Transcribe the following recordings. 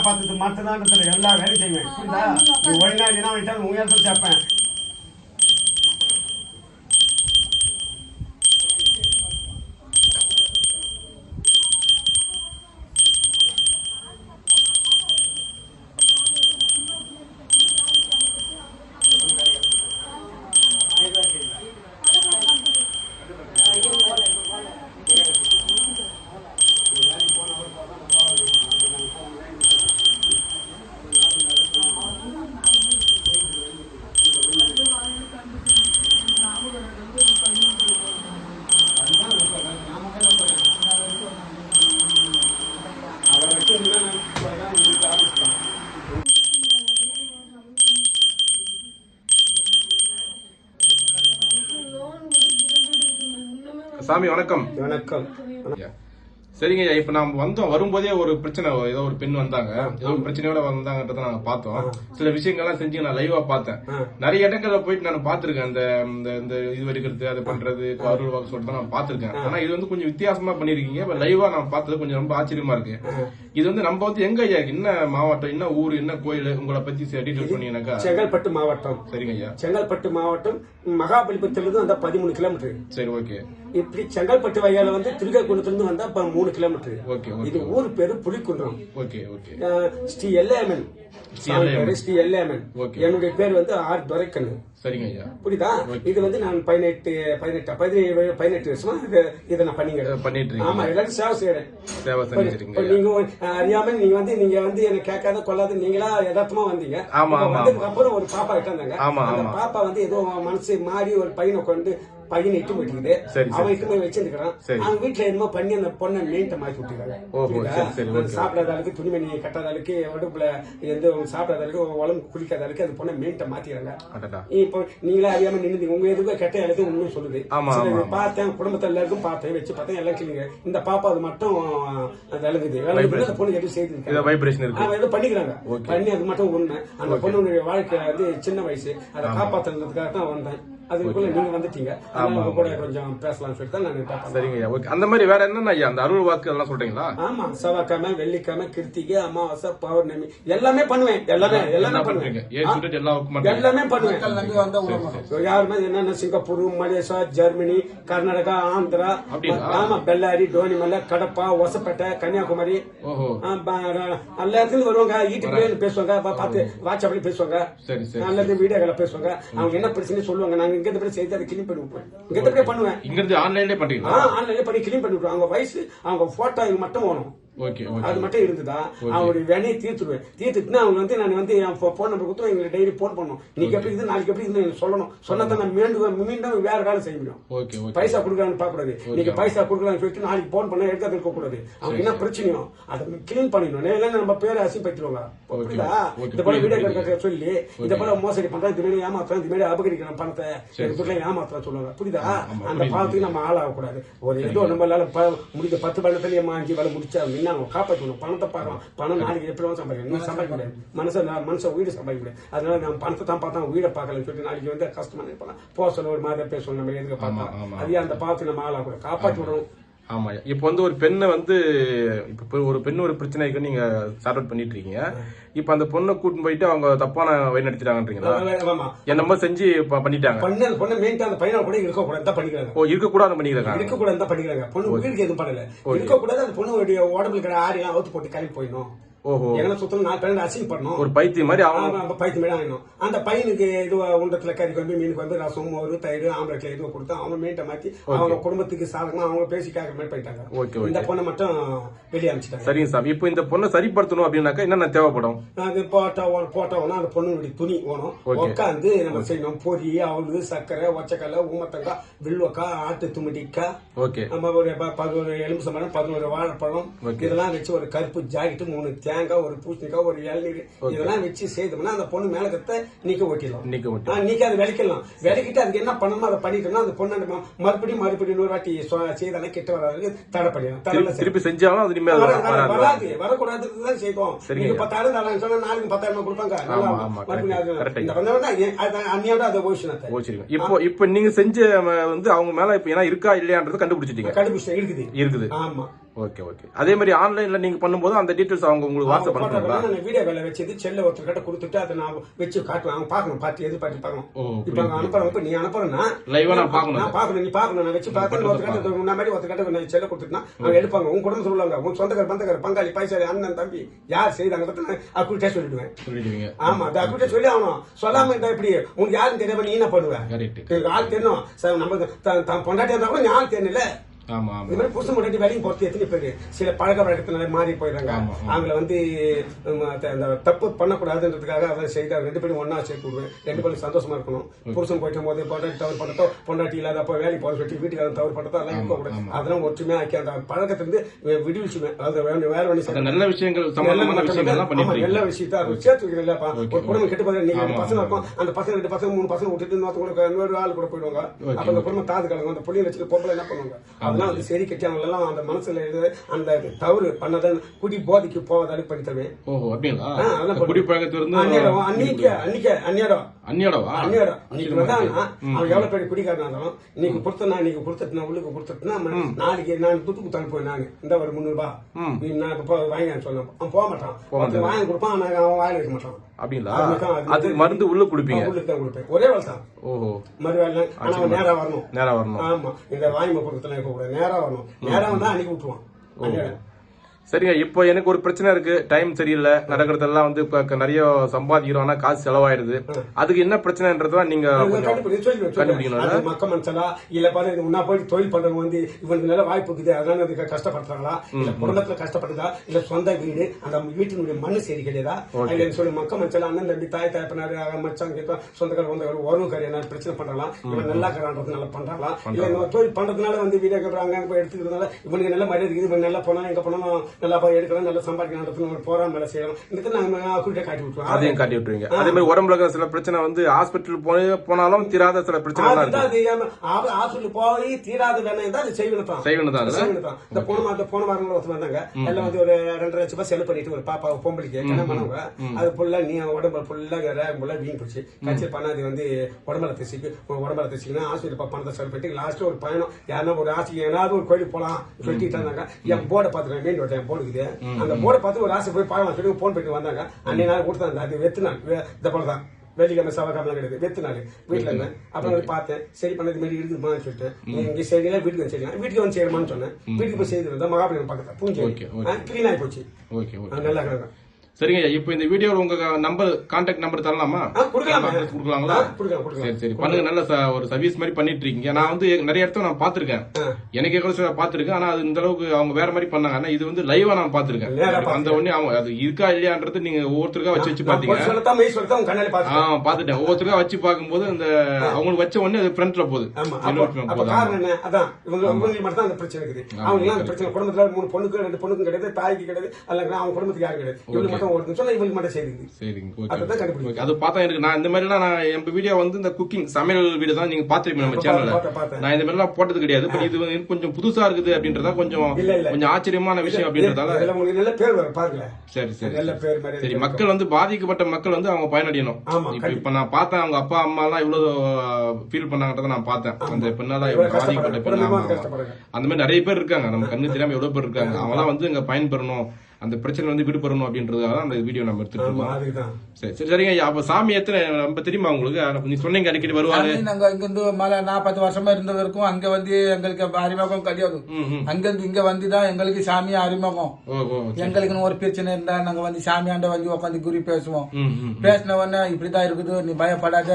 காப்பாத்துறது மத்ததான் எல்லா வேலையும் செய்வேன். புரியுதா? நீ ஒழுங்கா விட்டா உயர்த்த சேர்ப்பேன் அவரை வச்சு என்ன நான் உங்களுக்கு ஆரம்பிச்சிட்டேன் சாமி வணக்கம். வணக்கம். சரிங்க இப்ப நாம வந்தோம். வரும்போதே ஒரு பிரச்சனை ஏதோ ஒரு பெண் வந்தாங்க. ஏதோ ஒரு பிரச்சனையோட வந்தாங்கன்றத நாங்க பார்த்தோம். சில விஷயங்கள்லாம் செஞ்சு நான் லைவா பார்த்தேன். நிறைய இடங்கள்ல போயிட்டு நான் பார்த்திருக்கேன். இந்த இந்த- இது எடுக்கிறது அது பண்றது அருள் வாக்கு சொல்லிட்டு நான் பார்த்திருக்கேன். ஆனா இது வந்து கொஞ்சம் வித்தியாசமா பண்ணிருக்கீங்க இப்ப லைவா நான் பார்த்தது கொஞ்சம் ரொம்ப ஆச்சரியமா இருக்கு. இது வந்து நம்ம வந்து எங்க ஐயா? என்ன மாவட்டம்? என்ன ஊர்? என்ன கோயில்? உங்களை பத்தி டீட்டெயில் பண்ணீங்கன்னாக்கா செங்கல்பட்டு மாவட்டம். சரிங்க ஐயா. செங்கல்பட்டு மாவட்டம் மகாபலிபுரத்திலிருந்து வந்தா பதிமூணு கிலோமீட்டர். சரி ஓகே. இப்படி செங்கல்பட்டு வகையில வந்து திருக்ககுண்டத்திலிருந்து வந்தா மூணு கிலோமீட்டர். ஓகே இது ஊர் பேரு புலிக்குன்றம். Okay okay. ஸ்ரீ எல்லையம்மன் ஸ்ரீ எல்லையம்மன். என்னுடைய பேர் வந்து ஆர் துரைக்கண்ணு. சரிங்க ஐயா. புரியுதா? இது வந்து நான் பதினெட்டு பதினெட்டு? பதினேழு பதினெட்டு வருஷமா இது நான் பண்ணிக்கிறேன். பண்ணிட்டு ஆமா எல்லாரும் சேவை செய்யறேன். சேவை இருக்கீங்க நீங்க அறியாம நீங்க வந்து நீங்க வந்து என்ன கேட்காத கொள்ளாத நீங்களா யதார்த்தமா வந்தீங்க. ஆமா, ஆமா, வந்ததுக்கு அப்புறம் ஒரு பாப்பா இட்டாங்க ஆமா, அந்த ஆமா. பாப்பா வந்து ஏதோ மனசு மாறி ஒரு பையனை கொண்டு பையனை இட்டு போயிட்டு சரி, அவன். இட்டு போய் வச்சிருக்கான் சரி. அவன் வீட்டுல என்னமோ பண்ணி அந்த பொண்ணை மெயின்ட்ட மாத்தி விட்டுருக்காங்க. சாப்பிடாத அளவுக்கு துணிமணி கட்டாத அளவுக்கு உடம்புல எந்த சாப்பிடாத அளவுக்கு உடம்பு குளிக்காத அளவுக்கு அந்த பொண்ணை மெயின்ட்ட மாத்திக்கிறாங்க. இப்போ நீங்களே அறியாம நின்னுது உங்க எதுக்கும் கெட்ட எழுத்து உண்மை சொல்லுது. பார்த்தேன் குடும்பத்துல எல்லாருக்கும் பார்த்தேன் வச்சு பார்த்தேன் எல்லாம் கிளிங்க. இந்த பாப்பா அது மட்டும் விளங்குது விளங்குது அந்த பொண்ணு எதுவும் செய்து இத வைப்ரேஷன் இருக்கு. அவன் ஏதோ பண்ணிக்கிறாங்க. பண்ணி அது மட்டும் உண்மை. அந்த பொண்ணுடைய வாழ்க்கை வந்து சின்ன வயசு. அதை காப்பாத்துறதுக்காக தான். வந்தேன் அதுக்குள்ள நீங்க வந்துட்டீங்க. உங்க கூட கொஞ்சம் பேசலாம்னு சொல்லிட்டு தான் நான் சரிங்க ஓகே அந்த மாதிரி வேற என்னென்ன ஐயா? அந்த அருள் வாக்கு அதெல்லாம் சொல்றீங்களா? ஆமா. செவ்வாய்க்கிழமை வெள்ளிக்கிழமை கிருத்திகை அமாவாசை பௌர்ணமி. எல்லாமே பண்ணுவேன். எல்லாமே எல்லாமே பண்ணுவேன். எல்லாமே பண்ணுவேன். யாருமே என்னென்ன Singapore Malaysia Germany Karnataka Andhra? ஆமா பெல்லாரி டோனிமலை கடப்பா ஒசப்பேட்டை கன்னியாகுமரி. எல்லா இடத்துலயும் வருவாங்க. யூடியூப்ல பேசுவாங்க. பார்த்து வாட்ஸ்அப்ல பேசுவாங்க. நல்லது வீடியோக்களை பேசுவாங்க. அவங்க என்ன பிரச்சனை சொல்லுவாங்க. நாங்க இங்க இருந்து செய்து அதை கிளீன் பண்ணி விட்டுருவோம் இங்க இருந்து பண்ணுவேன். இங்க இருந்து ஆன்லைன்லயே பண்ணி கிளீன் பண்ணி விட்டுருவோம் அவங்க வயசு அவங்க போட்டோ இது மட்டும் வேணும். அது மட்டும் இருந்ததா? அவங்களுடைய வேலையை தீர்த்துடுவேன் தீர்த்துட்டுனா அவங்க வந்து நான் வந்து என் போன் நம்பர் கொடுத்து எங்களுக்கு டெய்லி போன் பண்ணணும் நீங்க எப்படி நாளைக்கு எப்படி இருந்து சொல்லணும். சொன்னா தான் நான் மீண்டும் மீண்டும் வேற வேலை செய்ய முடியும். பைசா கொடுக்கலான்னு பார்க்க கூடாது நீங்க பைசா கொடுக்கலாம்னு சொல்லிட்டு நாளைக்கு போன் பண்ண எடுக்காத இருக்க கூடாது அவங்க என்ன பிரச்சனையோ அதை கிளீன் பண்ணிடணும். இல்லைன்னா நம்ம பேரை அசிப்படுத்திடுவாங்க புரியுதா? இந்த போல வீடியோ. கட்ட சொல்லி இந்த போல மோசடி பண்றேன் இது மாதிரி ஏமாத்துறேன் இது மாதிரி பணத்தை இதுக்குள்ள ஏமாத்துறேன் சொல்லுவாங்க. புரியுதா? அந்த பாவத்துக்கு நம்ம ஆளாக கூடாது ஒரு ஏதோ நம்மளால முடிஞ்ச பத்து பணத்துல ஏமாஞ்சி வேலை முடிச்சா என்ன அவங்க காப்பாற்றணும் பணத்தை பார்க்கலாம் பணம் நாளைக்கு எப்படி சம்பாதிக்கணும். நீ சம்பாதிக்க முடியாது. நான் மனுஷன் வீடு சம்பாதிக்க முடியாது. அதனால நான் பணத்தை தான் பார்த்தா வீடை பார்க்கலன்னு சொல்லிட்டு நாளைக்கு வந்து கஷ்டமா நினைப்பலாம் போக சொல்ல ஒரு மாதிரி பேசுவோம். நம்ம எதுக்கு பார்த்தா. அதே அந்த பாவத்துக்கு நம்ம ஆளாக கூடாது காப்பாற்றி விடணும். ஆமா. ஐயா. இப்போ வந்து ஒரு பெண்ணை வந்து இப்ப ஒரு பெண் ஒரு பிரச்சனைக்கு நீங்க சார்ட் அவுட் பண்ணிட்டு இருக்கீங்க. இப்போ அந்த பொண்ணை கூட்டின்னு போயிட்டு அவங்க தப்பான வழி நடத்திட்டாங்கன்றீங்களா? என்னமோ செஞ்சு பண்ணிட்டாங்க. பண்ண பொண்ணு மெயின்டா அந்த பையனை கூட இருக்கக்கூடாது தான் பண்ணிக்கிறாங்க. ஓ இருக்க கூடாது பண்ணிக்கிறாங்க. இருக்கக்கூடாது தான் பண்ணிக்கிறாங்க. பொண்ணு வீட்டுக்கு எதுவும் பண்ணல. இருக்கக்கூடாது அந்த பொண்ணுடைய உடம்புல இருக்கிற ஆரியெல்லாம் அவுத்து போட்டு கிளம்பி போயிடணும். ஓஹோ எங்களை சுத்தம் நாலு பேர் அசிங் பண்ணணும். ஒரு பைத்தியம் மாதிரி ஆமா, பைத்தியம் மேல ஆகணும். அந்த பையனுக்கு இது உண்டத்துல கறி கொண்டு மீன் கொண்டு ரசம் மோர் தயிர் ஆம்பளை எதுவும் கொடுத்து அவன் மீட்டை மாத்தி அவங்க குடும்பத்துக்கு சாதகமா அவங்க பேசி கேட்கற மாதிரி போயிட்டாங்க ஓகே. இந்த பொண்ணை மட்டும் வெளியே அனுப்பிச்சிட்டாங்க. சரிங்க சாமி. இப்போ இந்த பொண்ணை சரிப்படுத்தணும் அப்படின்னாக்கா என்னென்ன தேவைப்படும்? அது போட்டா போட்டா ஒண்ணு அந்த பொண்ணுடைய துணி வேணும் உட்காந்து நம்ம செய்யணும். பொரி அவளு சர்க்கரை ஒச்சக்கல்ல ஊமத்தங்காய் வில்வக்காய் ஆட்டு துமிடிக்காய். ஓகே. நம்ம ஒரு பதினோரு எலுமிச்சம்பழம் பதினோரு வாழைப்பழம். இதெல்லாம் வச்சு ஒரு கருப்பு ஜாக்கெட் மூணு தேங்காய் ஒரு பூசணிக்காய் ஒரு இளநீர் இதெல்லாம் வச்சு செய்தோம்னா அந்த பொண்ணு மேல கத்த நீக்க ஓட்டிடலாம். மட்டும் ஆ, நீக்க அதை விளக்கலாம் விளக்கிட்டு அதுக்கு என்ன பண்ணணுமோ அதை பண்ணிட்டோம்னா அந்த பொண்ணு மறுபடியும் மறுபடியும் இன்னொரு வாட்டி சொ- செய்தானே கிட்ட வராதுக்கு தடை பண்ணிடலாம் திருப்பி- செஞ்சாலும் அது இனிமேல் வர- வர- வராது வராது. வரக்கூடாதுன்னு தான் செய்வோம். நீங்க பத்தாயிரம் தரேன் சொன்னா நாளைக்கு பத்தாயிரம் கொடுப்பாங்க. மறுபடியும் அது- ஓசினத்தை. இப்போ இப்போ நீங்க செஞ்ச வந்து அவங்க மேல இப்ப ஏன்னா இருக்கா இல்லையான்றது கண்டுபிடிச்சிட்டீங்க. கண்டுபிடிச்சு இருக்குது. இருக்குது. ஆமா. Okay okay. அதே மாதிரி ஆன்லைன்ல நீங்க பண்ணும்போது அந்த டீடைல்ஸ் அவங்க உங்களுக்கு வாட்ஸ்அப் நான் வீடியோ வேலை வச்சது செல்ல ஒருத்தர் கிட்ட கொடுத்துட்டு அதை நான் வச்சு காட்டுவேன். அவங்க பார்க்கணும் பார்த்து எது பார்த்து பார்க்கணும். ஓ, இப்ப அவங்க அனுப்புறவங்க இப்ப நீ அனுப்புறேன்னா ஆ நான் பார்க்கணும். நான் பார்க்கணும் நீ பார்க்கணும். நான் வச்சு பார்த்து ஒருத்தர் கிட்ட முன்ன மாதிரி ஒருத்தர் கிட்ட நான் செல்ல கொடுத்துட்டுனா அவங்க எடுப்பாங்க. உங்க குடும்பம் சொல்லுவாங்க உங்க சொந்தக்கார பந்தக்கார பங்காளி பைசா அண்ணன் தம்பி யார் செய்தாங்க நான் அக்குட்டே சொல்லிடுவேன். சொல்லிடுவீங்க ஆமா அது அக்குட்டே சொல்லி ஆகணும். சொல்லாம இருந்தா எப்படி? உனக்கு யாரும் தெரியாம நீ என்ன பண்ணுவ? கரெக்ட் எனக்கு ஆள் தெரியணும். சார் நம்ம பொண்டாட்டியா இருந்தா கூட ஆள் தெரியல இந்த மாதிரி புருஷன் முன்னாடி வேலையும் போறது எத்தனை பேர்? சில பழக்க வழக்கத்தினால மாறி போயிடுறாங்க. அவங்கள வந்து அந்த தப்பு பண்ணக்கூடாதுன்றதுக்காக அதை செய்தாங்க ரெண்டு பேரும் ஒன்னா சேர்த்து விடுவேன். ரெண்டு பேரும் சந்தோஷமா இருக்கணும். புருஷன் போயிட்ட போது பொண்டாட்டி தவறு பண்ணதோ பொண்டாட்டி இல்லாத அப்போ வேலைக்கு போக சொல்லி வீட்டுக்கு தவறு பண்ணதோ அதெல்லாம் இருக்க கூடாது அதெல்லாம் ஒற்றுமையா ஆக்கி அந்த பழக்கத்திலிருந்து வி- விடுவிச்சுவேன் அது வேற அந்த நல்ல விஷயங்கள் பண்ணிட்டு விஷயத்தையும் அதை சேர்த்து வைக்கிறீங்களா ஒரு குடும்பம் கெட்டு போது நீங்க பசங்க இருக்கும். அந்த பசங்க ரெண்டு பசங்க மூணு பசங்க விட்டுட்டு இன்னொரு ஆள் கூட போயிடுவாங்க. அப்ப அந்த குடும்பம் தாது கலங்க அந்த புள்ளிய வச்சுட்டு பொம்பளை என்ன பண்ணுவாங்க? அதெல்லாம் வந்து சரி கட்டி அவங்க எல்லாம் அந்த மனசுல இருந்து அந்த தவறு பண்ணதை குடி போதைக்கு போவதாலும் பண்ணி தருவேன் ஓஹோ அப்படிங்களா? அதெல்லாம் குடிப்பழக்கத்துல இருந்து அந்நியடம் அன்னைக்கு அன்னைக்கு அந்நியடம் அந்நியோடவா அந்நியடம் வந்தாங்கன்னா அவன் எவ்வளவு பெரிய குடிக்காரனா இருந்தாலும் இன்னைக்கு கொடுத்தனா இன்னைக்கு கொடுத்துட்டு உள்ளுக்கு கொடுத்துட்டுனா நாளைக்கு நான் துட்டு குத்து அனுப்புவேன் நாங்க இந்த ஒரு முந்நூறு ரூபாய் நீ நான் இப்ப வாங்கி சொன்னேன் அவன் போக மாட்டான். வாங்கி கொடுப்பான் ஆனா அவன் வாயில வைக்க மாட்டான். அப்படிங்களா? அது மருந்து உள்ள குடிப்பீங்க? உள்ளுக்கு தான் கொடுப்பேன். ஒரே வேலை தான் ஓஹோ. மறு வேலை ஆனா அவன் நேரா வரணும். நேரா வரணும். ஆமா. இந்த வாங்கி கொடுத்துல இருக்க கூடாது நேரா வரணும் நேரா வந்தா அன்னைக்கு விட்டுருவான். சரிங்க இப்போ எனக்கு ஒரு பிரச்சனை இருக்கு. டைம் சரியில்லை. நடக்கிறதெல்லாம் வந்து இப்ப நிறைய சம்பாதிக்கிறோம். ஆனா காசு செலவாயிடுது. அதுக்கு என்ன பிரச்சனைன்றதான் நீங்க. கண்டுபிடிக்கணும். மக்க மனுஷலா இல்ல பாரு முன்னா போய் தொழில் பண்றவங்க வந்து இவனுக்கு நல்ல வாய்ப்பு இருக்குது. அதனால அதுக்கு கஷ்டப்படுறாங்களா இல்ல குடும்பத்துல கஷ்டப்படுதா? இல்ல சொந்த வீடு அந்த வீட்டினுடைய மண்ணு சரி கிடையாதா இல்லன்னு சொல்லி மக்க மனுஷலா அண்ணன் தம்பி தாய் தாய்ப்பனாரு மச்சான் கேட்க சொந்தக்கார சொந்தக்கார உறவு கரையான பிரச்சனை பண்றாங்களா? இவன் நல்லா இருக்கிறான்றதுனால பண்றாங்களா? இல்ல தொழில் பண்றதுனால வந்து வீடியோ கேட்கறாங்க அங்க எடுத்துக்கிறதுனால இவனுக்கு நல்ல மரியாதை இருக்குது. இவன் நல்லா போனா எங்க போனாலும் நல்லா எடுக்கலாம் நல்லா சம்பாதிக்கணும் ஒரு போறாம வேலை செய்யலாம். இந்த நாங்க குறிப்பிட்ட காட்டி விட்டுருவோம். அதையும் காட்டி விட்டுருவீங்க. அதே மாதிரி உடம்புல இருக்கிற சில பிரச்சனை வந்து ஹாஸ்பிட்டல் போய் போனாலும் தீராத சில பிரச்சனை ஹாஸ்பிட்டல் போய் தீராத வேணும் தான் அது செய்வணும் தான். தான். இந்த போன மாதம் போன வாரங்கள் ஒருத்தர் வந்தாங்க. எல்லாம் வந்து ஒரு ரெண்டரை லட்சம் ரூபாய் செலவு பண்ணிட்டு ஒரு பாப்பா பொம்பளைக்கு கல்யாணம் பண்ணவங்க. அது ஃபுல்லா நீ உடம்புல ஃபுல்லா ரேகம் ஃபுல்லா வீங்கி போச்சு. கட்சி பண்ண அது வந்து உடம்புல தசிக்கு உடம்புல தசிக்குன்னா ஹாஸ்பிட்டல் பணத்தை செலவு பண்ணிட்டு லாஸ்ட் ஒரு பயணம். யாருன்னா ஒரு ஆசைக்கு ஏதாவது ஒரு கோயிலுக்கு போலாம் சொல்லிட்டு இருந்தாங்க. என் போர்டை பார்த்துருக்கேன் என் போர்டு இருக்குது. அந்த போர்டை பார்த்து ஒரு ஆசை போய் பார்க்கலாம் சொல்லி போன் போயிட்டு வந்தாங்க. அன்னைய நாள் கொடுத்தாங்க அது வெத்து நாள். வே- இந்த போல தான். வெள்ளிக்கிழமை செவ்வாய்க்கிழமை கிடையாது. வெத்து நாள். வீட்டுல இருந்தேன். அப்புறம் பார்த்தேன் சரி பண்ணது மாதிரி இருக்குதுமான்னு சொல்லிட்டு. இங்க செய்யல வீட்டுக்கு வந்து செய்யலாம் வீட்டுக்கு வந்து செய்யணுமான்னு சொன்னேன். வீட்டுக்கு போய் செய்து வந்தா மகாபலிபுரம் பக்கத்துல பூஞ்சை. கிளீன் ஆகி போச்சு. நல்லா இருக்கிறாங்க சரிங்க ஐயா இப்போ இந்த வீடியோல உங்க நம்பர் கான்டாக்ட் நம்பர் தரலாமா? கொடுக்கலாங்களா. சரி சரி. பண்ணுங்க நல்ல ஒரு சர்வீஸ் மாதிரி பண்ணிட்டு இருக்கீங்க. நான் வந்து நிறைய இடத்துல நான் பாத்திருக்கேன் எனக்கு கூட சில பாத்திருக்கேன் ஆனா அது இந்த அளவுக்கு அவங்க வேற மாதிரி பண்ணாங்க. ஆனா இது வந்து லைவா நான் பாத்திருக்கேன் நேரா அந்த உடனே அவங்க அது இருக்கா இல்லையான்றது நீங்க ஒவ்வொருத்தருக்கா வச்சு வச்சு கண்ணால ஆ பார்த்து பாத்துட்டேன் ஒவ்வொருத்தருக்கா வச்சு பார்க்கும்போது அந்த அவங்களுக்கு வச்ச உடனே அது ஃப்ரண்ட்ல போகுது. அதான் இவங்க இவங்களுக்கு மட்டும் தான் அந்த பிரச்சனை இருக்குது. அவங்க பிரச்சனை. குடும்பத்துல மூணு பொண்ணுக்கு ரெண்டு பொண்ணுக்கும் கிடையாது தாய்க்கு கிடையாது அல்ல அவங்க குடும்பத்துக்கு யாரும் கிடையாது. இவங்களுக்கு மட்டும் ஒருத்தர் சொன்னா இவங்களுக்கு மட்டும் செய்யுது சரிங்க அதை தான் ஓகே கண்டுபிடிக்கும் அது பார்த்தா எனக்கு நான் இந்த மாதிரிலாம் நான் என் வீடியோ வந்து இந்த குக்கிங் சமையல் வீடியோ தான் நீங்க பாத்திருப்பீங்க நம்ம சேனல்ல. நான் இந்த மாதிரிலாம் போட்டது கிடையாது. பட் இது வந்து கொஞ்சம் புதுசா இருக்குது அப்படின்றதா கொஞ்சம். கொஞ்சம் ஆச்சரியமான விஷயம் அப்படின்றதால இதுல உங்களுக்கு நல்ல பேர் வரும் பாருங்களேன். சரி சரி நல்ல பேர் மாதிரி சரி மக்கள் வந்து பாதிக்கப்பட்ட மக்கள் வந்து அவங்க பயனடையணும். இப்ப நான் பார்த்தேன் அவங்க அப்பா அம்மா எல்லாம் இவ்வளவு ஃபீல் பண்ணாங்கன்றத நான் பார்த்தேன். அந்த பெண்ணால பாதிக்கப்பட்ட கஷ்டப்படுறாங்க. பெண் ஆமா, குடும்பமா ஆமா. கஷ்டப்படுறாங்க. அந்த மாதிரி நிறைய பேர் இருக்காங்க. நம்ம கண்ணு தெரியாம எவ்வளவு பேர் இருக்காங்க. அவங்க எல்லாம் வந்து இங்க பயன்பெறணும். அந்த பிரச்சனை வந்து விடுபடணும் அப்படின்றதுக்காக தான் அந்த வீடியோ நம்ம அதுக்குதான் சரி சரி சரிங்க அப்ப சாமி எத்தனை நம்ம தெரியுமா உங்களுக்கு? நீங்க சொன்னீங்க அடிக்கடி வருவாரு. சாமி நாங்க இங்கிருந்து மலை நாற்பது வருஷமா இருந்த வரைக்கும் அங்க வந்து எங்களுக்கு அறிமுகம் கிடையாது. அங்கிருந்து இங்க வந்துதான் எங்களுக்கு சாமி அறிமுகம். எங்களுக்குன்னு ஒரு பிரச்சனை இருந்தா நாங்க வந்து சாமியாண்ட வந்து உட்காந்து குறி பேசுவோம். பேசின உடனே இப்படிதான் இருக்குது. நீ பயப்படாத.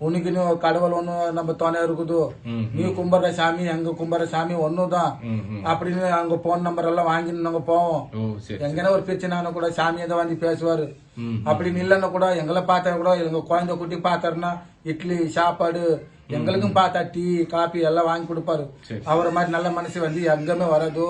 உனக்குன்னு கடவுள் ஒண்ணு நம்ம துணை இருக்குது. நீ கும்பிடுற சாமி எங்க கும்பிடுற சாமி ஒண்ணுதான். ம் ம். அப்படின்னு அங்க போன் நம்பர் எல்லாம் வாங்கிட்டு நாங்க போவோம். எங்கன்னா ஒரு பிரச்சனை கூட சாமியை தான் வந்து பேசுவாரு. அப்படின்னு இல்லைன்னா கூட எங்களை பார்த்தா கூட எங்க குழந்தை குட்டி பார்த்தாருன்னா இட்லி சாப்பாடு எங்களுக்கும் பார்த்தா டீ காபி எல்லாம் வாங்கி கொடுப்பாரு. அவரை மாதிரி நல்ல மனசு வந்து எங்கேயுமே வராது.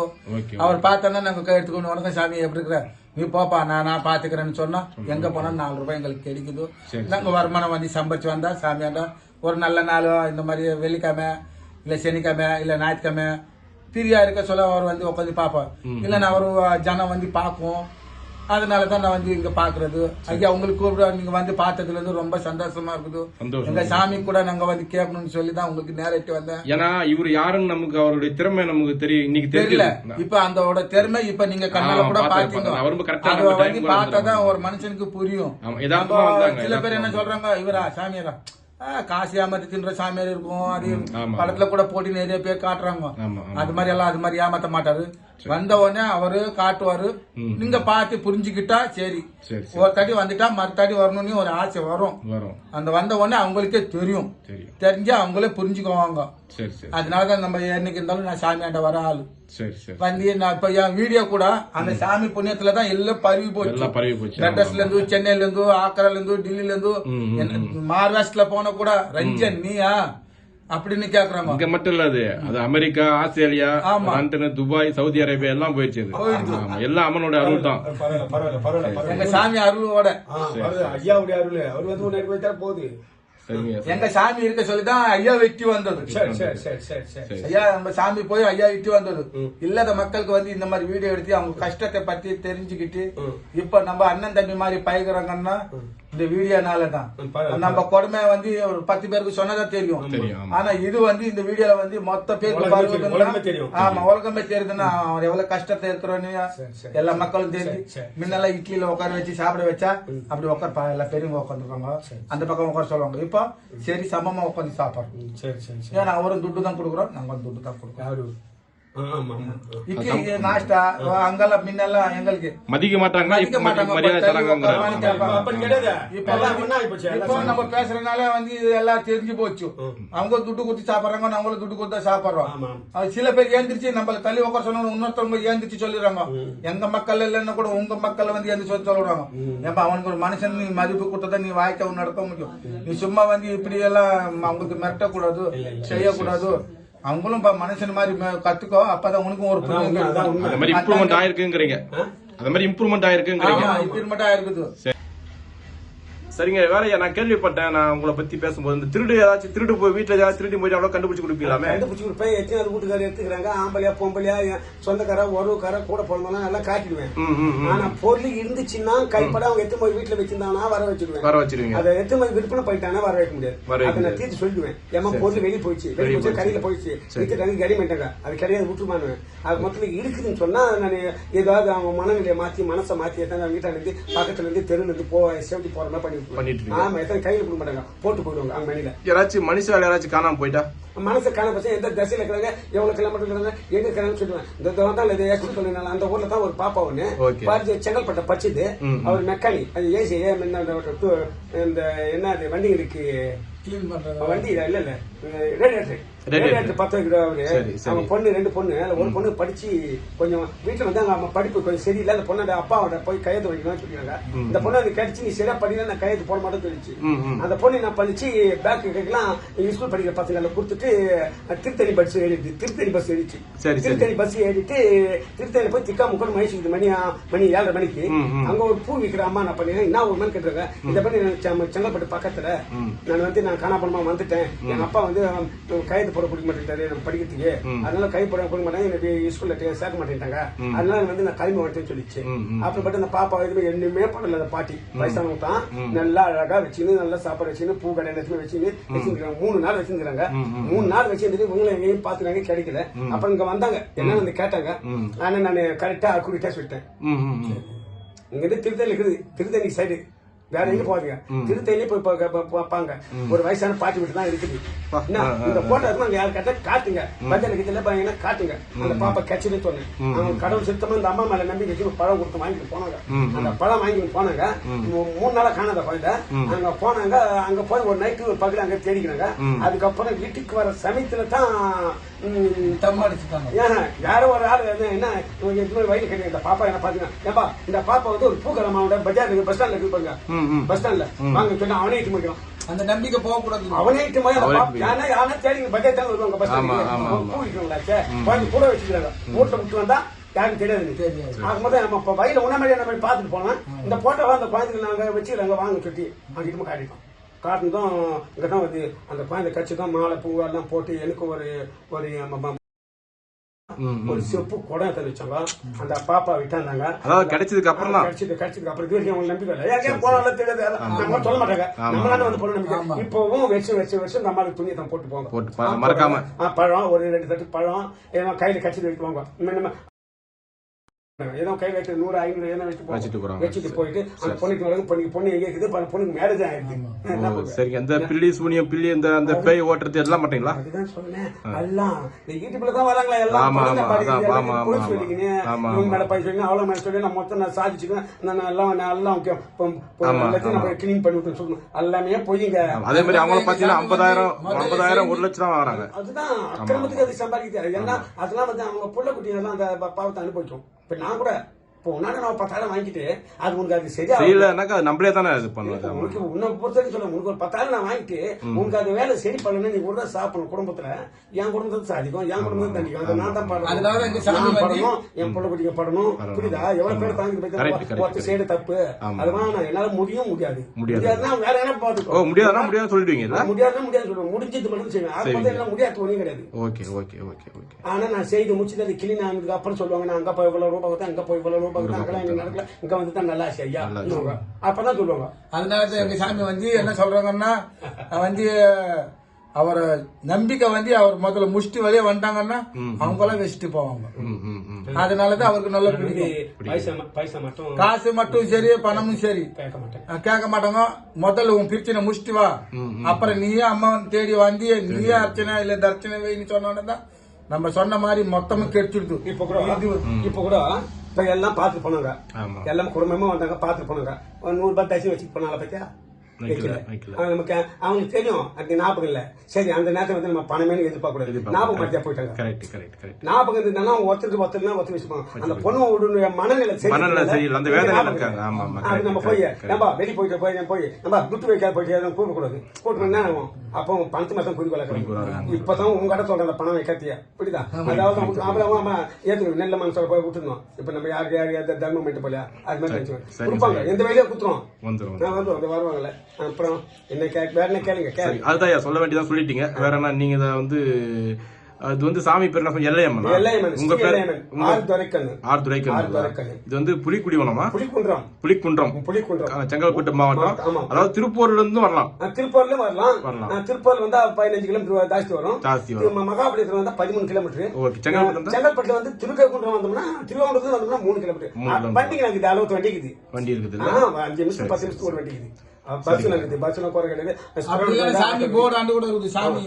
அவர் பார்த்தோன்னா நாங்க கை எடுத்துக்கொண்டு வணக்கம் சாமி எப்படி இருக்கிற நீ போப்பா நான் நான் பாத்துக்கிறேன்னு சொன்னா எங்க போனா நாலு ரூபாய் எங்களுக்கு கிடைக்குது. நாங்க வருமானம் வந்து சம்பாரிச்சு வந்தா சாமியாண்டா ஒரு நல்ல நாள் இந்த மாதிரி வெள்ளிக்கிழமை இல்ல சனிக்கிழமை இல்ல ஞாயிற்றுக்கிழமை பிரியா இருக்க சொல்ல அவர் வந்து உட்காந்து பார்ப்பார். இல்ல நான் ஒரு ஜனம் வந்து பார்க்கும். அதனால தான் நான் வந்து இங்க பாக்குறது ஐயா உங்களுக்கு கூட நீங்க வந்து பார்த்ததுல இருந்து ரொம்ப சந்தோஷமா இருக்குது. எங்க சாமி கூட நாங்க வந்து கேட்கணும்னு சொல்லி தான் உங்களுக்கு நேரிட்டு வந்தேன். ஏன்னா இவர் யாருன்னு நமக்கு அவருடைய திறமை நமக்கு தெரியும் இன்னைக்கு தெரியல. இப்ப அந்தோட திறமை இப்ப நீங்க கண்ணால கூட பாத்தீங்க. அவர் வந்து பார்த்தாதான். ஒரு மனுஷனுக்கு புரியும். சில பேர் என்ன சொல்றாங்க இவரா சாமியாரா? காசு ஏமாத்தி தின்ற சாமியார் இருக்கும் அது. படத்துல கூட போட்டி நிறைய பேர் காட்டுறாங்க. அது மாதிரி எல்லாம் அது மாதிரி ஏமாத்த மாட்டாரு வந்த உடனே அவரு காட்டுவாரு. நீங்க பார்த்து புரிஞ்சுக்கிட்டா சரி. ஒரு தாட்டி வந்துட்டா மறுத்தாடி வரணும்னு ஒரு ஆசை வரும். அந்த வந்த உடனே அவங்களுக்கே தெரியும். தெரிஞ்சா அவங்களே புரிஞ்சுக்குவாங்க. அதனாலதான் நம்ம என்னைக்கு இருந்தாலும் நான் சாமியாண்ட வர ஆளு. வந்து நான் இப்ப என் வீடியோ கூட அந்த சாமி புண்ணியத்துல தான் எல்லாம் பரவி போச்சு. மெட்ராஸ்ல இருந்து சென்னையில இருந்து ஆக்ரால இருந்து டெல்லியில இருந்து மகாராஷ்டிரல போன கூட ரஞ்சன் நீயா? அப்படின்னு கேக்குறாங்க. இங்க மட்டும் இல்ல அது. அது அமெரிக்கா ஆஸ்திரேலியா ஆமா. லண்டன் துபாய் சவுதி அரேபியா எல்லாம் போயிடுச்சு எல்லாம் அம்மனோட அருள் தான். எங்க சாமி அருளோட. ஐயாவுடைய அருள். அவர் வந்து உன்னை போயிட்டா போகுது. எங்க சாமி இருக்க சொல்லிதான் ஐயா வெட்டி வந்தது. சரி சரி சரி சரி சரி சரி. ஐயா நம்ம சாமி போய் ஐயா இட்டு வந்தது. இல்லாத மக்களுக்கு வந்து இந்த மாதிரி வீடியோ எடுத்து அவங்க கஷ்டத்தை பத்தி தெரிஞ்சுக்கிட்டு. இப்ப நம்ம அண்ணன் தம்பி மாதிரி பயிர்கிறாங்கன்னா இந்த வீடியோனால தான். நம்ம கொடுமை வந்து ஒரு பத்து பேருக்கு சொன்னதா தெரியும். ஆனா இது வந்து இந்த வீடியோல வந்து மொத்த பேருக்கு. ஆமா உலகமே தெரியுதுன்னா அவன் எவ்வளவு கஷ்டத்தை இருக்கிறோன்னு. எல்லா மக்களும் தெரிஞ்சு. முன்னெல்லாம் இட்லியில உட்கார வச்சு சாப்பிட வச்சா அப்படி உட்கார் எல்லா பெரியவங்க உட்காந்துருக்காங்க அந்த பக்கம் உட்கார சொல்லுவாங்க. இப்போ சரி சமமா உட்காந்து சாப்பிடுறோம் ம், சரி சரி சரி. ஏன்னா அவரும் துட்டு தான் கொடுக்குறோம் நாங்க துட்டு தான் கொடுக்குறோம். இட்லி நாஷ்டா? அங்கெல்லாம் முன்னெல்லாம் எங்களுக்கு மதிக்க இப்ப மரியாதை. நம்ம பேசுறதுனால வந்து இது எல்லாம் தெரிஞ்சு போச்சு. அவங்க துட்டு கொடுத்து சாப்பிடுறாங்க நம்மளும் துட்டு கொடுத்து சாப்பிடுறோம். சில பேர் ஏந்திரிச்சு நம்மள தள்ளி உட்கார சொன்னாங்க இன்னொருத்தவங்க ஏந்திரிச்சு சொல்லிடுறாங்க. எங்க மக்கள் இல்லைன்னா கூட உங்க மக்கள் வந்து எந்திரிச்சு சொல்லி சொல்லுறாங்க. ஏப்பா அவனுக்கு ஒரு மனுஷன் நீ மதிப்பு கொடுத்தா நீ வாய்க்க நடத்த முடியும். நீ சும்மா வந்து இப்படி எல்லாம் அவங்களுக்கு மிரட்டக்கூடாது செய்யக்கூடாது. அவங்களும் இப்ப மனுஷன் மாதிரி கத்துக்கோ அப்பதான் உனக்கும் ஒரு உண்மை. அந்த மாதிரி இம்ப்ரூவ்மெண்ட் ஆயிருக்குங்கிறீங்க. அந்த மாதிரி இம்ப்ரூவ்மெண்ட் ஆயிருக்குங்கிறீங்க. மட்டும் இருக்குது. சரிங்க வேலையா நான் கேள்விப்பட்டேன். நான் உங்களை பத்தி பேசும்போது இந்த திருடு ஏதாச்சும் திருடு போய் வீட்டுல ஏதாவது திருடி போய் அவ்வளவு கண்டுபிடிச்சு கொடுப்பீங்களாமே? கண்டுபிடிச்சு கொடுப்பேன். எத்தனை வீட்டுக்காரர் எடுத்துக்கிறாங்க. ஆம்பளையா பொம்பளையா சொந்தக்கார உறவுக்கார கூட பிறந்தவனா எல்லாம் காட்டிடுவேன். ஆனா பொருள் இருந்துச்சுன்னா கைப்பட அவங்க எத்து போய் வீட்டுல வச்சிருந்தானா வர வச்சிருவேன். வர வச்சிருவீங்க. அதை எத்து போய் விற்பனை போயிட்டானா வர வைக்க முடியாது. அதை நான். தீர்த்து சொல்லிடுவேன். ஏமா பொருள் வெளியே போயிடுச்சு. வெளியே போச்சு போயிடுச்சு. கடையில போயிடுச்சு. வித்துட்டாங்க கறி மாட்டாங்க அது கிடையாது விட்டுருமானுவேன் அது மொத்தம் இருக்குதுன்னு சொன்னா நான் ஏதாவது அவன் மனநிலையை மாத்தி மனசை மாத்தி எத்தனை வீட்டால இருந்து பக்கத்துல இருந்து தெருல இருந்து போ சேஃப்டி போற மாதிரி பண்ணி. பண்ணிட்டு இருக்கீங்க. ஆமா எத்தனை கையில கொடுக்க மாட்டாங்க. போட்டு போயிடுவாங்க அவங்க மணியில யாராச்சும் மனுஷால் யாராச்சும் காணாம போயிட்டா? மனசு காண பசங்க எந்த தசையில இருக்கிறாங்க எவ்வளவு கிலோமீட்டர் இருக்கிறாங்க எங்க இருக்கிறாங்க சொல்லுவேன் இந்த தூரம் தான் இது எக்ஸ்பிள் பண்ணினால அந்த ஊர்ல தான் ஒரு பாப்பா ஒண்ணு. பாரதி செங்கல்பட்ட படிச்சது. அவர் மெக்கானிக் அது ஏசி இந்த என்ன அது வண்டி இருக்கு கிளீன் பண்றது வண்டி இல்ல இல்ல இல்ல ரேடியேட்டர். ரேடியேட்டர் பத்து அவரு பொண்ணு ரெண்டு பொண்ணு. ஒரு பொண்ணு படிச்சு கொஞ்சம் வீட்டுல வந்து அவங்க படிப்பு கொஞ்சம் சரியில்லை அந்த பொண்ணோட அப்பாவோட போய் கையெழுத்து வைக்கணும்னு சொல்லிருக்காங்க இந்த பொண்ணு அது கிடைச்சு நீ சரியா படிக்கல நான் கையெழுத்து போட மாட்டேன்னு சொல்லிச்சு. அந்த பொண்ணு என்ன பண்ணிச்சு பேக் கேட்கலாம் ஸ்கூல் படிக்கிற பசங்களை கொடுத்துட்டு திருத்தணி பஸ் ஏறிடுது திருத்தணி பஸ் ஏறிச்சு. திருத்தணி பஸ் ஏறிட்டு திருத்தணி போய் திக்கா முக்கணும் மணி மணி ஏழரை மணிக்கு. அங்க ஒரு பூ விக்கிற அம்மா நான் பண்ணேன் என்ன ஒரு மணி கேட்டுருங்க இந்த பண்ணி செங்கல்பட்டு பக்கத்துல நான் வந்து நான் காணாபணமா வந்துட்டேன். எங்க அப்பா வந்து கையெழுத்து போட கொடுக்க மாட்டேன்ட்டாரு எனக்கு படிக்கிறதுக்கு. அதனால கை போட கொடுக்க மாட்டேன் எனக்கு ஸ்கூல்ல சேர்க்க மாட்டேன்ட்டாங்க. அதனால வந்து நான் கிளம்பி வந்துட்டேன்னு சொல்லிச்சு. அப்படிப்பட்ட அந்த பாப்பா எதுவுமே என்னமே பண்ணல அந்த பாட்டி. வயசானவங்க தான். நல்லா அழகா வச்சுன்னு நல்லா சாப்பாடு வச்சுன்னு பூ கடை எல்லாத்தையுமே வச்சுன்னு வச்சுருக்காங்க மூணு நாள் வச்சிருக்காங்க மூணு நாள் வச்சிருந்துட்டு இவங்களை எங்கேயும் பாத்துறாங்க கிடைக்கல. அப்புறம் இங்க வந்தாங்க. என்ன வந்து கேட்டாங்க. ஆனா நான் கரெக்டா அக்குடிட்டா சொல்லிட்டேன். இங்க இருந்து திருத்தணி இருக்குது. திருத்தணி சைடு வேற எங்க போகாதீங்க. திருத்தையிலே போய் பார்ப்பாங்க ஒரு வயசான பாட்டி வீட்டு தான் இருக்குது. என்ன, இந்த போட்டோ இருந்தா யார் கேட்டா காட்டுங்க. பஞ்சல கிட்ட பாத்தீங்கன்னா காட்டுங்க. அந்த பாப்பா கட்சின்னு சொன்னேன் அவங்க கடவுள் சித்தமா இந்த அம்மா மேல நம்பி வச்சு பழம் கொடுத்து வாங்கிட்டு போனாங்க. அந்த பழம் வாங்கிட்டு போனாங்க. மூணு நாளா காணாத குழந்தை. அங்க போனாங்க அங்க போய் ஒரு நைட்டு ஒரு பகல் அங்க தேடிக்கிறாங்க அதுக்கப்புறம் வீட்டுக்கு வர சமயத்துல தான் ம், தம் அடிச்சுட்டாங்க. ஏன் யாரோ ஒரு ஆள் என்ன இவங்க மாதிரி கட்டி இந்த பாப்பா என்ன பாத்தீங்க ஏப்பா இந்த பாப்பா வந்து ஒரு பூக்கரமாவோட பஜார் இருக்கு பஸ் ஸ்டாண்ட்ல இருக்கு பாருங்க. பஸ் ஸ்டாண்ட்ல வாங்க சொன்னா அவனே இட்டு முடிக்கலாம் அந்த நம்பிக்கை போகக்கூடாது. அவனே இட்டு போய் அந்த அவனே பாப்பா- ஏன்னா யாரா தேடி பஜார் தான் வருவாங்க பஸ் ஸ்டாண்ட். பூ விற்கிறவங்களாச்சே குழந்தை கூட வச்சுக்கிறாங்க. வீட்டுல விட்டு வந்தா யாருக்கும் தெரியாது. தெரியாது. ஆகும்போது நம்ம இப்ப வயல உணவு மாதிரி நம்ம பார்த்துட்டு போனோம் இந்த போட்டோவை அந்த குழந்தைங்க நாங்க வச்சுக்கிறாங்க வாங்க சுட்டி அங்கிட்டு காட்டிட்டோம். காட்டினதும் இங்க தான் வந்து அந்த குழந்தை கட்சி தான் மாலை பூ எல்லாம் போட்டு எனக்கு ஒரு ஒரு ஒரு செப்பு குடம் எடுத்து வச்சாங்க. அந்த பாப்பா விட்டாந்தாங்க. அதாவது கிடைச்சதுக்கு அப்புறம் தான் கிடைச்சது கிடைச்சதுக்கு அப்புறம் இது வரைக்கும் அவங்களுக்கு நம்பிக்கை இல்லை ஏன் போனாலும் தெரியாது நம்ம சொல்ல மாட்டாங்க. நம்மளால வந்து பொருள் நம்பிக்கை. இப்பவும் வருஷம் வருஷம் வருஷம் நம்மளுக்கு துணியை தான் போட்டு போங்க போட்டு பா- மறக்காம. பழம் ஒரு ரெண்டு தட்டு பழம் ஏன்னா கையில கட்சி வைத்து வாங்க இன்னும் நம்ம ஏதோ கையில வைத்து நூறு ஐநூறு ஏதோ வச்சு வச்சுட்டு. வச்சுட்டு போயிட்டு அந்த பொண்ணுக்கு வரைக்கும் பொண்ணுக்கு பொண்ணு எங்க இருக்குது? பொண்ணுக்கு மேரேஜ் ஆயிருக்கு? சரிங்க அந்த பில்லி சூனியம் பில்லி இந்த அந்த பேய் ஓட்டுறது எல்லாம் மாட்டீங்களா? அதுதான் சொன்னேன். எல்லாம் இந்த யூடியூப்ல தான் வராங்களா எல்லாம். போய் ஆமா, இவங்க. மேல போய் சொல்லி அவ்வளவு மேல சொல்லி நான் மொத்தம் நான் சாதிச்சுக்குவேன். நான் எல்லாம் நான் எல்லாம் எல்லாத்தையும். நம்ம கிளீன் பண்ணி விட்டு சொல்லணும் எல்லாமே பொய்யுங்க அதே மாதிரி அவங்கள பாத்தீங்கன்னா ஐம்பதாயிரம் ஐம்பதாயிரம் ஒரு லட்சம் தான் வராங்க அதுதான். அக்கிரமத்துக்கு அது சம்பாதிக்கிறது. ஏன்னா அதெல்லாம் வந்து அவங்க புள்ள குட்டியெல்லாம் அந்த பாவத்தை அனுபவிக்கும். இப்போ நான் கூட இப்போ உன்னால நான் பத்தாயிரம் வாங்கிட்டு அது உனக்கு அது சரியா அது நம்மளே தானே இது. உனக்கு உன்னை பொறுத்த வரைக்கும் சொல்ல உனக்கு ஒரு பத்தாயிரம் நான் வாங்கிட்டு உனக்கு அது வேலை சரி பண்ணலன்னா நீ கூட சாப்பிடணும் குடும்பத்துல. என் குடும்பத்தை சாதிக்கும் என் குடும்பத்தை தண்டிக்கும். அதை நான் தான் படணும். படணும் என் பிள்ளை குட்டிங்க படணும். புரியுதா? எவ்வளவு பேர் தாங்கி ஒருத்தர் செய்யற தப்பு. அதெல்லாம் நான் என்னால முடியும் முடியாது. முடியாது. முடியாதுன்னா வேற என்ன ஓ பாத்துக்கோ முடியாதுன்னா முடியாது முடியாதுன்னா முடியாது சொல்லுவேன். முடிஞ்சது மட்டும் செய்வேன். அது வந்து எல்லாம் முடியாது ஒன்றும் கிடையாது. Okay okay okay okay. ஆனா நான் செய்து முடிச்சுட்டு அது கிளீன் ஆனதுக்கு அப்புறம் சொல்லுவாங்க நான் அங்க போய் இவ்வளவு ரூபாய் அங்க போய் இவ்வளவு நடக்கல இங்க வந்து தான் நல்லா செய்யா அப்பதான் சொல்லுவாங்க. அதனால தான் எங்க சாமி வந்து என்ன சொல்றாங்கன்னா வந்து அவரை நம்பிக்கை வந்து அவர் முதல்ல முடிச்சுட்டு வெளியே வந்துட்டாங்கன்னா அவங்க எல்லாம் வச்சுட்டு போவாங்க. அதனாலதான் அவருக்கு நல்ல பிடிக்கும். பைசா பைசா மட்டும் காசு மட்டும் சரி பணமும் சரி. கேட்க மாட்டாங்க. முதல்ல உன் பிரச்சனை முடிச்சுட்டு வா. அப்புறம் நீயே அம்மாவன் தேடி வந்து நீயே அர்ச்சனை இல்ல தர்ச்சனை வைன்னு சொன்னோன்னு தான் நம்ம சொன்ன மாதிரி மொத்தமும் கெடுத்துடுது. இப்ப கூட இப்ப கூட இப்ப எல்லாம் பாத்துட்டு போனாங்க. ஆமா. எல்லாம் குடும்பமா வந்தாங்க பாத்துட்டு போனாங்க. ஒரு நூறு ரூபாய் தச்சு வச்சுட்டு போனால பத்தியா நமக்கு அவங்களுக்கு தெரியும். அது ஞாபகம் இல்ல. சரி அந்த நேரத்துல வந்து நம்ம பணமே எதிர்பார்க்க கூடாது ஞாபகம் மாட்டியா போயிட்டாங்க. கரெக்ட் கரெக்ட் கரெக்ட் ஞாபகம் இருந்தாலும் ஒருத்தருக்கு ஒருத்தர் ஒருத்தர் வச்சுப்பாங்க. அந்த பொண்ணு மனநிலை சரி மனநிலை. அந்த இருக்காங்க. ஆமா, ஆமா. அது correct, நம்ம போய். நம்ம வெளியே போயிட்டு போய் போய் நம்ம துட்டு வைக்காத போயிட்டு கூப்பிடக்கூடாது. கூப்பிட்டு ஆகும் அப்போ பணத்து மட்டும் குறிக்கோள இப்பதான் உங்க கடை சொல்ற பணம் வைக்கத்தியா புரியுதா? அதாவது ஆமா ஏத்துக்கணும் நெல்ல மனசோட போய் விட்டுருந்தோம் இப்ப நம்ம யாருக்கு யாரு யாரு தர்மம் போல அது மாதிரி. சரி, கொடுப்பாங்க. எந்த வழியா குத்துறோம் வந்துரும் நான் வந்து வந்து வருவாங்கல்ல. அப்புறம் என்ன கே வேற என்ன கேளுங்க அதுதான் சொல்ல வேண்டியதா சொல்லிட்டீங்க. வேற என்ன நீங்க இதை வந்து அது வந்து சாமி பேர் என்ன? எல்லையம்மனா? எல்லையம்மன் உங்க பேர் ஆறு துரைக்கண்ணு ஆர் துரைக்கண்ணு இது வந்து புலிக்குடிவனமா? புலிக்குன்றம். புலிக்குன்றம். புலிக்குன்றம். செங்கல்பட்டு மாவட்டம். அதாவது திருப்பூர்ல இருந்து வரலாம் திருப்பூர்ல வரலாம். வரலாம். ஆ, திருப்பூர் வந்தா பதினஞ்சு கிலோமீட்டர் ஜாஸ்தி வரும். ஜாஸ்தி வரும். மகாபலிபுரம் வந்தா பதிமூணு கிலோமீட்டர். ஓகே. செங்கல்பட்டு செங்கல்பட்டுல வந்து திருக்ககுன்றம் வந்தோம்னா திருவாவூர் வந்தோம்னா மூணு கிலோமீட்டர். வண்டிக்கு நாங்க அறுபத்தி வண்டி இருக்குது. வண்டி இருக்குது அஞ்சு நிமிஷம் பத்து நிமிஷத்துக்கு ஒரு வண்டி இருக்குது. பஸ் இருக்குது பஸ்ல குறை கிடையாது அப்படி இல்லைன்னா சாமி போர்டு ஆண்டு கூட இருக்குது சாமி.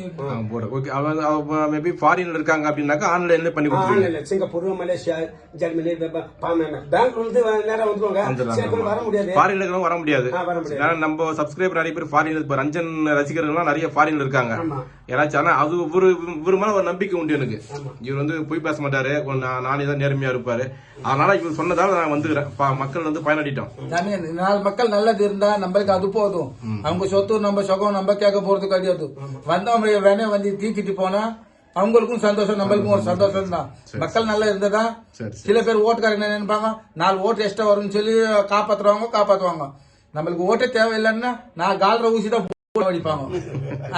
போட ஓகே அவங்க மேபி ஃபாரின்ல இருக்காங்க அப்படின்னாக்கா ஆன்லைன்ல பண்ணி கொடுத்துருவீங்க. சிங்கப்பூர் மலேசியா ஜெர்மனி பெங்களூர் இருந்து நேரம் வந்துருவாங்க. சில பேர் வர முடியாது. ஃபாரின்ல இருக்கிறவங்க வர முடியாது. ஏன்னா நம்ம சப்ஸ்கிரைபர் நிறைய பேர் ஃபாரின்ல இப்ப ரஞ்சன் ரசிகர்கள்லாம் நிறைய ஃபாரின்ல இருக்காங்க. ஆமா. யாராச்சும் ஆனா அது ஒரு இவர் மேல ஒரு நம்பிக்கை உண்டு எனக்கு. இவர் வந்து போய் பேச மாட்டாரு. நானே தான் நேர்மையா இருப்பாரு. அதனால இவர் சொன்னதால நான் வந்துக்கிறேன். பா- மக்கள் வந்து பயனடிட்டோம் நாலு மக்கள் நல்லது இருந்தா நம்மளுக்கு அது போதும். அவங்க சொத்து நம்ம சுகம் நம்ம கேட்க போறது கிடையாது வந்தவங்க வேணா வந்து தீக்கிட்டு போனா அவங்களுக்கும் சந்தோஷம் நம்மளுக்கும் ஒரு சந்தோஷம் தான். மக்கள் நல்லா இருந்ததா? சில பேர் ஓட்டுக்காரங்க என்ன நினைப்பாங்க? நாலு ஓட்டு எக்ஸ்ட்ரா வரும்னு சொல்லி காப்பாத்துறவங்க காப்பாத்துவாங்க. நம்மளுக்கு ஓட்டே தேவையில்லைன்னா நான் கால்ற ஊசி தான் அடிப்பாங்க.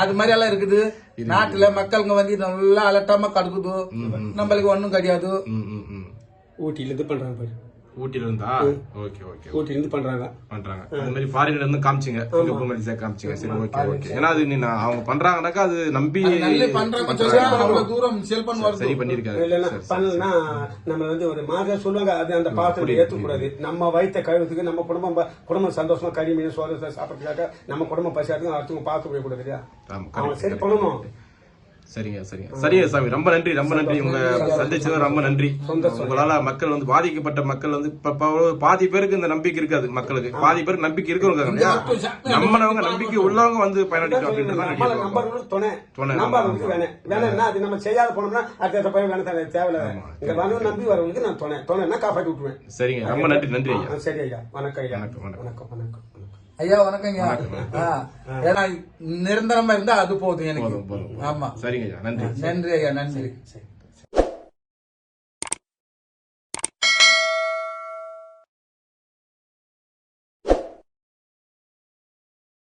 அது மாதிரி எல்லாம் இருக்குது நாட்டுல மக்களுங்க வந்து நல்லா அலட்டாம கடுக்குது. நம்மளுக்கு ஒண்ணும் கிடையாது. ஊட்டியில இது பண்றாங்க பாரு. ஊட்டில இருந்தா ஓகே ஓகே ஊட்டி இருந்து பண்றாங்க. பண்றாங்க. அந்த மாதிரி ஃபாரின்ல இருந்து காமிச்சிங்க. Singapore Malaysia காமிச்சிங்க. சரி ஓகே ஓகே. ஏன்னா அது நீ நான் அவங்க பண்றாங்கனாக்கா அது நம்பி தூரம் செல்பன் வருது சரி பண்ணிருக்காரு இல்லைன்னா பண்ணலன்னா நம்ம வந்து ஒரு மாதிரி சொல்லுவாங்க அது அந்த பாத்திரத்தை ஏற்றக்கூடாது நம்ம வயித்தை கழுவுறதுக்கு நம்ம குடும்பம் குடும்பம் சந்தோஷமா கறி மீன் சோறு சாப்பிட்றதுக்காக நம்ம குடும்பம் பசியாதுக்கு அடுத்தவங்க பார்த்து போயக்கூடாது இல்லையா? அவங்க சரி பண்ணணும். சரிங்க சரிங்க. சரிங்க சாமி. ரொம்ப நன்றி ரொம்ப நன்றி. உங்க சந்திச்சது ரொம்ப நன்றி. உங்களால மக்கள் வந்து பாதிக்கப்பட்ட மக்கள் வந்து பாதி பேருக்கு இந்த நம்பிக்கை இருக்காது மக்களுக்கு. பாதி பேருக்கு நம்பிக்கை இருக்கிறவங்க இல்லையா? நம்மளவங்க நம்பிக்கை உள்ளவங்க வந்து பயனடைக்கும் அப்படின்றது நம்ம செய்யாத போனோம்னா அடுத்த பையன் வேணும் தேவையில்ல. நம்பி வரவங்களுக்கு நான் துணை. துணைன்னா காப்பாற்றி விட்டுருவேன். சரிங்க ரொம்ப நன்றி நன்றி ஐயா. சரி ஐயா. வணக்கம் ஐயா. வணக்கம் வணக்கம் வணக்கம். ஐயா வணக்கங்க ஆ, ஏன்னா நிரந்தரமா இருந்தா அது போதும் எனக்கு. ஆமா. சரிங்க ஐயா நன்றி. நன்றி ஐயா நன்றி. சரி.